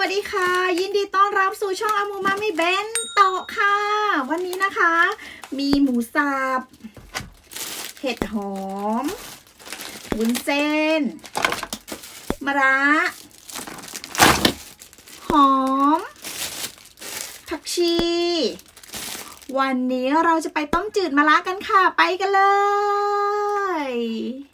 วัสดีค่ะ ยินดีต้อนรับสู่ช่องอามูมามิเบนโตค่ะ วันนี้นะคะ มีหมูสับเห็ดหอมวุ้นเส้นมะระหอม ผักชี วันนี้เราจะไปต้มจืดมะระกันค่ะ ไปกันเลย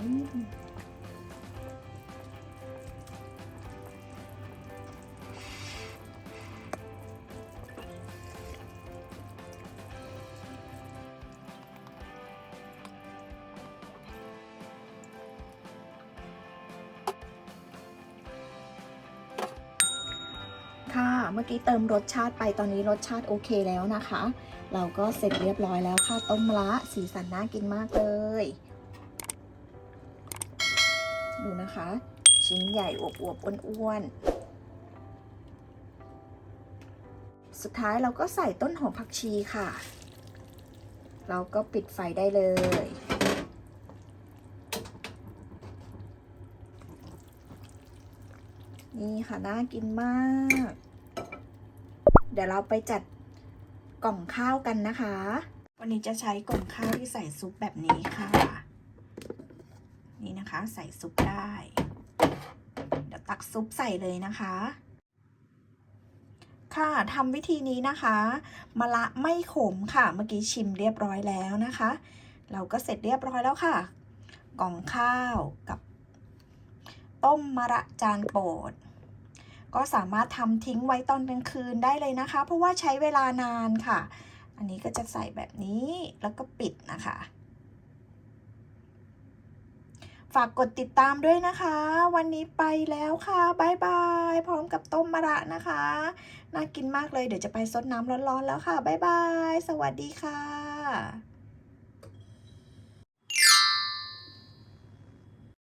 ค่ะ เมื่อกี้เติมรสชาติไปตอนนี้รสชาติโอเคแล้วนะคะ เราก็เสร็จเรียบร้อยแล้วค่ะต้มมะระสีสันน่ากินมากเลย ดูนะคะ ชิ้นใหญ่อวบๆอ้วนๆสุดท้ายเราก็ใส่ต้นหอมผักชีค่ะ เราก็ปิดไฟได้เลยนี่ค่ะน่ากินมาก เดี๋ยวเราไปจัดกล่องข้าวกันนะคะ วันนี้จะใช้กล่องข้าวที่ใส่ซุปแบบนี้ค่ะ นะคะ ใส่ซุปได้ เดี๋ยวตักซุปใส่เลยนะคะ ค่ะทำวิธีนี้นะคะมะละไม่ขมค่ะ เมื่อกี้ชิมเรียบร้อยแล้วนะคะ เราก็เสร็จเรียบร้อยแล้วค่ะ กล่องข้าวกับ ต้มมะระจานโปรดก็สามารถทำทิ้งไว้ตอนกลางคืนได้เลยนะคะ เพราะว่าใช้เวลานานค่ะ อันนี้ก็จะใส่แบบนี้แล้วก็ปิดนะคะ ฝากกดติดตามด้วยนะคะ วันนี้ไปแล้วค่ะบายบายพร้อมกับต้มมะระนะคะ น่ากินมากเลยเดี๋ยวจะไปซดน้ำร้อนๆแล้วค่ะบายบาย สวัสดีค่ะ